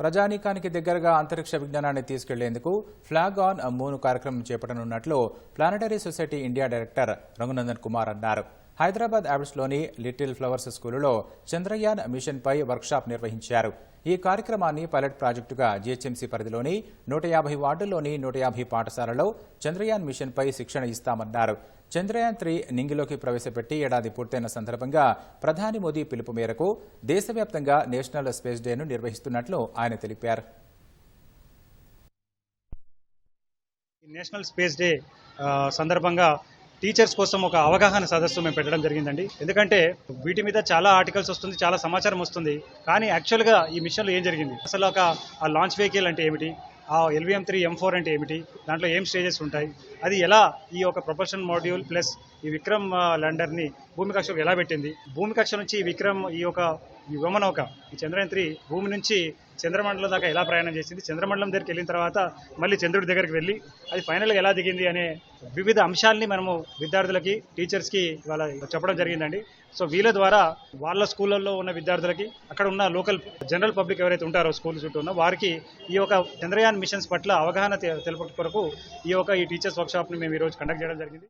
ప్రజానీకానికి దగ్గరగా అంతరిక్ష విజ్ఞానాన్ని తీసుకెళ్ళేందుకు ఫ్లాగ్ ఆన్ మూన్ కార్యక్రమం చేపట్టనున్నట్లు planetary society India director Raghunandan Kumar అన్నారు. హైదరాబాద్ యాబ్స్లోని లిటిల్ ఫ్లవర్స్ స్కూలులో చంద్రయాన్ మిషన్పై వర్క్షాప్ నిర్వహించారు. ఈ కార్యక్రమాన్ని పైలట్ ప్రాజెక్టుగా జీహెచ్ఎంసీ పరిధిలోని నూట యాభై వార్డుల్లోని నూట యాభై పాఠశాలలో చంద్రయాన్ మిషన్పై శిక్షణ ఇస్తామన్నారు. చంద్రయాన్ త్రీ నింగిలోకి ప్రవేశపెట్టి ఏడాది పూర్తయిన సందర్భంగా ప్రధాని మోదీ పిలుపు మేరకు దేశవ్యాప్తంగా నేషనల్ స్పేస్ డేను నిర్వహిస్తున్నట్లు ఆయన తెలిపారు. నేషనల్ స్పేస్ డే సందర్భంగా టీచర్స్ కోసం ఒక అవగాహన సదస్సు మేము పెట్టడం జరిగిందండి. ఎందుకంటే వీటి మీద చాలా ఆర్టికల్స్ వస్తుంది చాలా సమాచారం వస్తుంది. కానీ యాక్చువల్గా ఈ మిషన్లో ఏం జరిగింది? అసలు ఒక ఆ లాంచ్ వెహికల్ అంటే ఏమిటి? ఆ ఎల్విఎం త్రీ ఎం ఫోర్ అంటే ఏమిటి? దాంట్లో ఏం స్టేజెస్ ఉంటాయి? అది ఎలా ఈ యొక్క ప్రొపల్షన్ మాడ్యూల్ ప్లస్ ఈ విక్రమ్ ల్యాండర్ని భూమి కక్షకు ఎలా పెట్టింది? భూమి కక్ష నుంచి విక్రమ్ ఈ యొక్క ఈ వ్యోమనౌక ఈ చంద్రయాన్ త్రీ భూమి నుంచి చంద్రమండలం దాకా ఎలా ప్రయాణం చేసింది? చంద్రమండలం దగ్గరికి వెళ్ళిన తర్వాత మళ్ళీ చంద్రుడి దగ్గరికి వెళ్ళి అది ఫైనల్గా ఎలా దిగింది అనే వివిధ అంశాలని మనము విద్యార్థులకి టీచర్స్కి ఇవాళ చెప్పడం జరిగిందండి. సో వీళ్ళ ద్వారా వాళ్ళ స్కూళ్ళల్లో ఉన్న విద్యార్థులకి అక్కడ ఉన్న లోకల్ జనరల్ పబ్లిక్ ఎవరైతే ఉంటారో స్కూల్ చుట్టూ ఉన్న వారికి ఈ యొక్క చంద్రయాన్ మిషన్స్ పట్ల అవగాహన తె- కొరకు ఈ యొక్క ఈ టీచర్స్ వర్క్షాప్ని మేము ఈరోజు కండక్ట్ చేయడం జరిగింది.